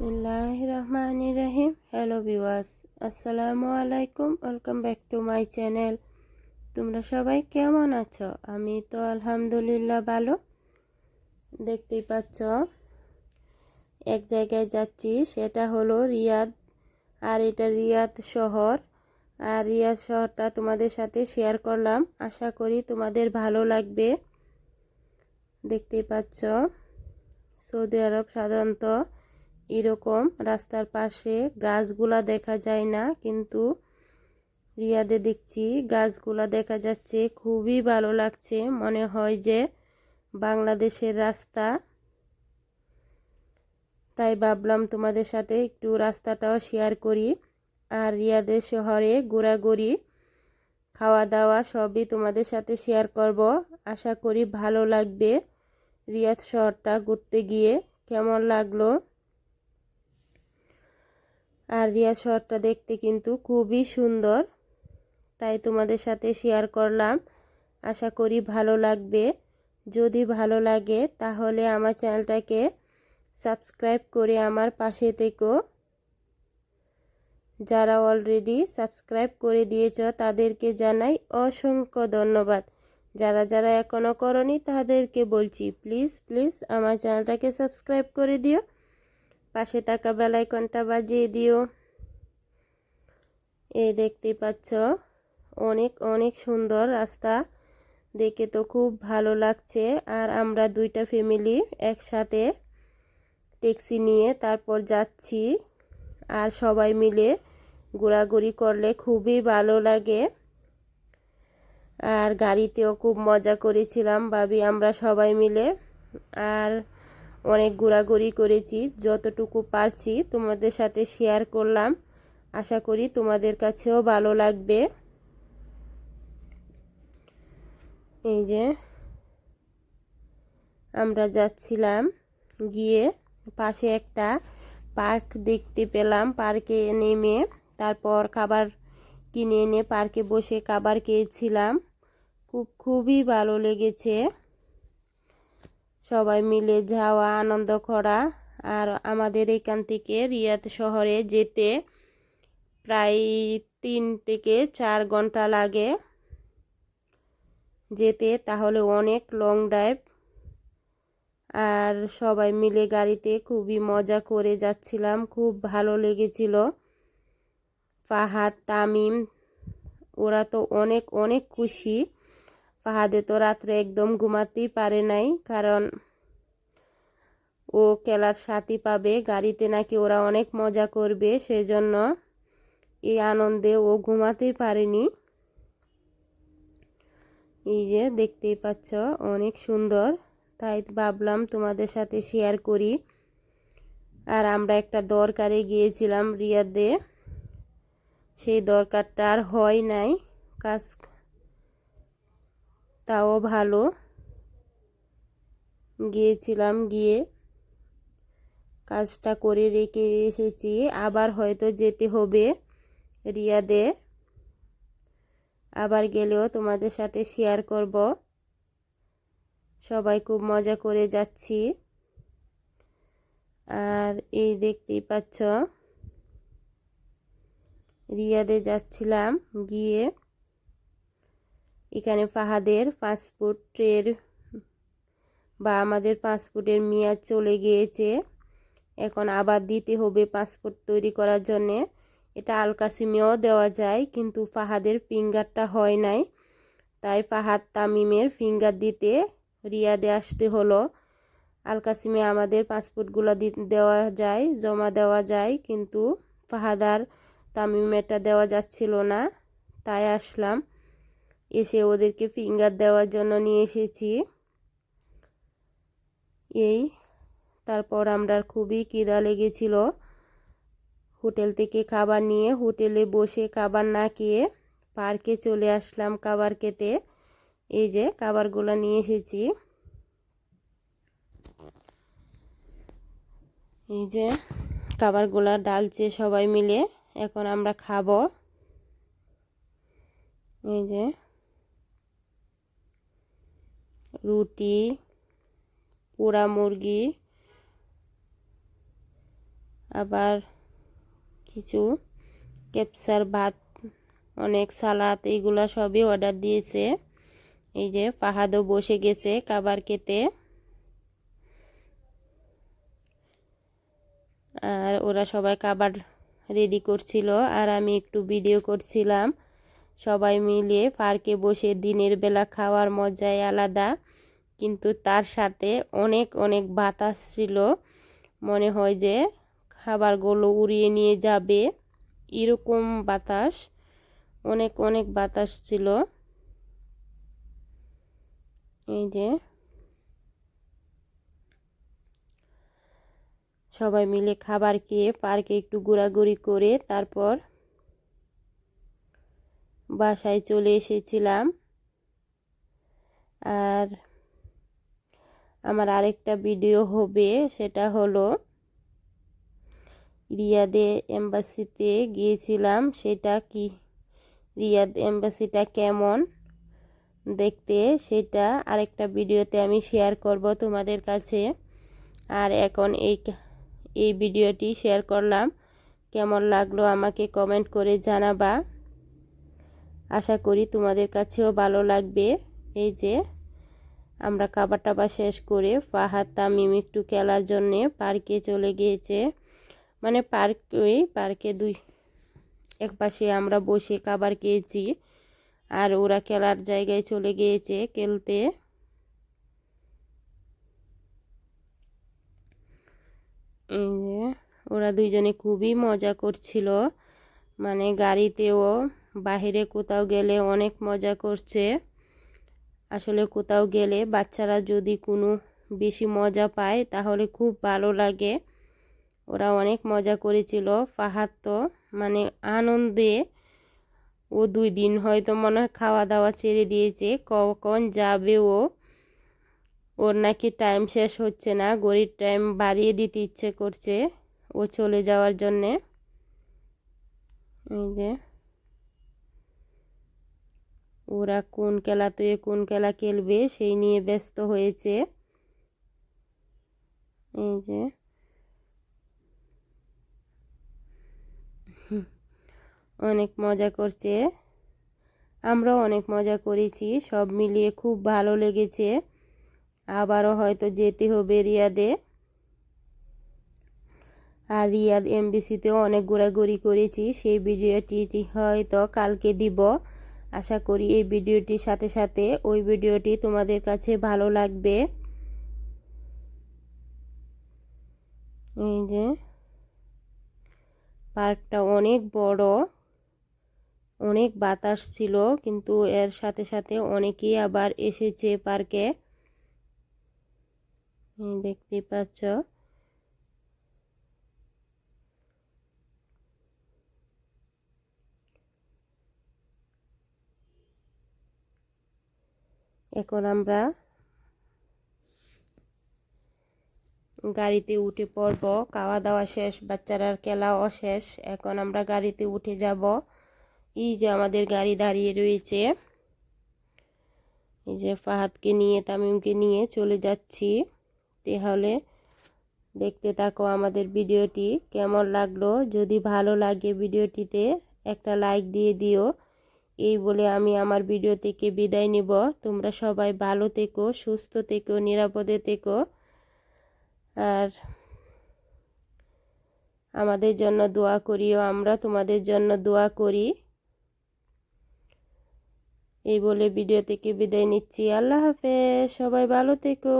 বিসমিল্লাহ রহমান রহিম হ্যালো বিওয়াস আসসালামু আলাইকুম welcome back to my channel তোমরা সবাই কেমন আছো? আমি তো আলহামদুলিল্লাহ ভালো। দেখতেই পাচ্ছ, এক জায়গায় যাচ্ছি, সেটা হলো রিয়াদ। আর এটা রিয়াদ শহর। আর রিয়াদ শহরটা তোমাদের সাথে শেয়ার করলাম। আশা করি তোমাদের ভালো লাগবে। দেখতেই পাচ্ছ, সৌদি আরব সাধারণত এরকম রাস্তার পাশে গাছগুলা দেখা যায় না, কিন্তু রিয়াদে দেখছি গাছগুলা দেখা যাচ্ছে। খুবই ভালো লাগছে, মনে হয় যে বাংলাদেশের রাস্তা। তাই ভাবলাম তোমাদের সাথে একটু রাস্তাটাও শেয়ার করি। আর রিয়াদের শহরে ঘোরাঘুরি খাওয়া দাওয়া সবই তোমাদের সাথে শেয়ার করব। আশা করি ভালো লাগবে রিয়াদ শহরটা ঘুরতে গিয়ে। কেমন লাগল? আর রিয়া শহরটা দেখতে কিন্তু খুবই সুন্দর। তাই তোমাদের সাথে শেয়ার করলাম। আশা করি ভালো লাগবে। যদি ভালো লাগে, তাহলে আমার চ্যানেলটাকে সাবস্ক্রাইব করে আমার পাশে থেকো। যারা অলরেডি সাবস্ক্রাইব করে দিয়েছ, তাদেরকে জানাই অসংখ্য ধন্যবাদ। যারা যারা এখনও করনি, তাদেরকে বলছি প্লিজ প্লিজ আমার চ্যানেলটাকে সাবস্ক্রাইব করে দিও। পাশে থাকা বেলাইকনটা বাজিয়ে দিও। এই দেখতেই পাচ্ছ, অনেক অনেক সুন্দর রাস্তা। দেখে তো খুব ভালো লাগছে। আর আমরা দুইটা ফ্যামিলি একসাথে ট্যাক্সি নিয়ে তারপর যাচ্ছি। আর সবাই মিলে ঘোরাঘুরি করলে খুবই ভালো লাগে। আর গাড়িতেও খুব মজা করেছিলাম ভাবি, আমরা সবাই মিলে। আর অনেক ঘোরাঘুরি করেছি, যতটুকু পারছি তোমাদের সাথে শেয়ার করলাম। আশা করি তোমাদের কাছেও ভালো লাগবে। এই যে আমরা যাচ্ছিলাম, গিয়ে পাশে একটা পার্ক দেখতে পেলাম, পার্কে নেমে তারপর খাবার কিনে এনে পার্কে বসে খাবার খেয়েছিলাম। খুব, খুবই ভালো লেগেছে। সবাই মিলে যাওয়া, আনন্দ করা। আর আমাদের এখান থেকে রিয়াদ শহরে যেতে প্রায় তিন থেকে চার ঘণ্টা লাগে যেতে, তাহলে অনেক লং ড্রাইভ আর সবাই মিলে গাড়িতে খুবই মজা করে যাচ্ছিলাম, খুব ভালো লেগেছিল। ফাহাদ, তামিম, ওরা তো অনেক অনেক খুশি। ফাহাদে তো রাত্রে একদম ঘুমাতেই পারে নাই, কারণ ও খেলার সাথী পাবে, গাড়িতে নাকি ওরা অনেক মজা করবে, সেজন্য এই আনন্দে ও ঘুমাতেই পারেনি। এই যে দেখতেই পাচ্ছ, অনেক সুন্দর। তাই ভাবলাম তোমাদের সাথে শেয়ার করি। আর আমরা একটা দরকারে গিয়েছিলাম রিয়াদে। সেই দরকারটা আর হয় নাই। কাজ তাও ভালো। গিয়েছিলাম, গিয়ে কাজটা করে রেখে এসেছি। আবার হয়তো যেতে হবে রিয়াদে। আবার গেলেও তোমাদের সাথে শেয়ার করব। সবাই খুব মজা করে যাচ্ছি। আর এই দেখতেই পাচ্ছ, রিয়াদে যাচ্ছিলাম, গিয়ে এখানে ফাহাদের পাসপোর্টের বা আমাদের পাসপোর্টের মেয়াদ চলে গিয়েছে। এখন আবার দিতে হবে পাসপোর্ট তৈরি করার জন্যে। এটা আলকাসিমেও দেওয়া যায়, কিন্তু ফাহাদের ফিঙ্গারটা হয় নাই। তাই ফাহাদ তামিমের ফিঙ্গার দিতে রিয়াদে আসতে হলো। আলকাসিমে আমাদের পাসপোর্টগুলো দেওয়া যায়, জমা দেওয়া যায়, কিন্তু ফাহাদার তামিমেরটা দেওয়া যাচ্ছিল না। তাই আসলাম। এসে ওদেরকে ফিঙ্গার দেওয়ার জন্য নিয়ে এসেছি। এই, তারপর আমরা খুবই কিদা লেগেছিল। হোটেল থেকে খাবার নিয়ে হোটেলে বসে খাবার না খেয়ে পার্কে চলে আসলাম খাবার খেতে। এই যে খাবারগুলো নিয়ে এসেছি। এই যে খাবারগুলো ডালছে সবাই মিলে, এখন আমরা খাব। এই যে রুটি, পোড়া মুরগি, আবার কিছু ক্যাপসার ভাত, অনেক সালাদ এইগুলা সবই অর্ডার দিয়েছে। এই যে পাহাদও বসে গেছে খাবার খেতে। আর ওরা সবাই খাবার রেডি করছিল, আর আমি একটু ভিডিও করছিলাম। সবাই মিলে পার্কে বসে দিনের বেলা খাওয়ার মজাই আলাদা। কিন্তু তার সাথে অনেক অনেক বাতাস ছিল। মনে হয় যে খাবারগুলো উড়িয়ে নিয়ে যাবে। এরকম বাতাস, অনেক অনেক বাতাস ছিল। এই যে সবাই মিলে খাবার খেয়ে পার্কে একটু ঘোরাঘুরি করে তারপর বাসায় চলে এসেছিলাম। আর আমার আরেকটা ভিডিও হবে, সেটা হলো রিয়াদে এম্বাসিতে গিয়েছিলাম, সেটা কি? রিয়াদ এম্বাসিটা কেমন? দেখতে সেটা আরেকটা ভিডিওতে আমি শেয়ার করব তোমাদের কাছে। আর এখন এই এই ভিডিওটি শেয়ার করলাম। কেমন লাগল আমাকে কমেন্ট করে জানাবা। আশা করি তোমাদের কাছেও ভালো লাগবে। এই যে, আমরা খাবার টাবার শেষ করে ফাহাদ তামিম একটু খেলার জন্যে পার্কে চলে গিয়েছে। মানে পার্ক ওই পার্কে দুই, এক পাশে আমরা বসে খাবার খেয়েছি আর ওরা খেলার জায়গায় চলে গিয়েছে খেলতে। ওরা দুইজনে খুবই মজা করছিল। মানে গাড়িতেও বাহিরে কোথাও গেলে অনেক মজা করছে। আসলে কোথাও গেলে বাচ্চারা যদি কোনো বেশি মজা পায়, তাহলে খুব ভালো লাগে। ওরা অনেক মজা করেছিল, ফাহাদ তো মানে আনন্দে। ও দুই দিন হয়তো মনে হয় খাওয়া দাওয়া ছেড়ে দিয়েছে, কখন যাবে ও? ওর নাকি টাইম শেষ হচ্ছে না গরিব টাইম বাড়িয়ে দিতে ইচ্ছে করছে ও চলে যাওয়ার জন্যে। এই যে। ওরা কোন খেলাতে কোন খেলা খেলবে সেই নিয়ে ব্যস্ত হয়েছে। এই যে। অনেক মজা করছে। আমরাও অনেক মজা করেছি, সব মিলিয়ে খুব ভালো লেগেছে। আবারও হয়তো যেতে হবে রিয়াদে। আর রিয়াদ এমবিসিতেও অনেক ঘোরাঘুরি করেছি, সেই ভিডিওটি হয়তো কালকে দিব। আশা করি এই ভিডিওটির সাথে সাথে ওই ভিডিওটি তোমাদের কাছে ভালো লাগবে। এই যে, পার্কটা অনেক বড়, অনেক বাতাস ছিল, কিন্তু এর সাথে সাথে অনেকেই আবার এসেছে পার্কে। দেখতে পাচ্ছ। এখন আমরা গাড়িতে উঠে পড়ব। খাওয়া দাওয়া শেষ, বাচ্চারার খেলাও শেষ। এখন আমরা গাড়িতে উঠে যাব। এই যে আমাদের গাড়ি দাঁড়িয়ে রয়েছে। এই যে ফাহাদকে নিয়ে, তামিমকে নিয়ে চলে যাচ্ছি। তাহলে দেখতে থাকো আমাদের ভিডিওটি কেমন লাগল। যদি ভালো লাগে ভিডিওটিতে একটা লাইক দিয়ে দিও। এই বলে আমি আমার ভিডিও থেকে বিদায় নিব। তোমরা সবাই ভালো থেকো, সুস্থ থেকো, নিরাপদে থেকো। আর আমাদের জন্য দোয়া করিও, আমরা তোমাদের জন্য দোয়া করি। এই বলে ভিডিও থেকে বিদায় নিচ্ছি। আল্লাহ হাফেজ, সবাই ভালো থেকো।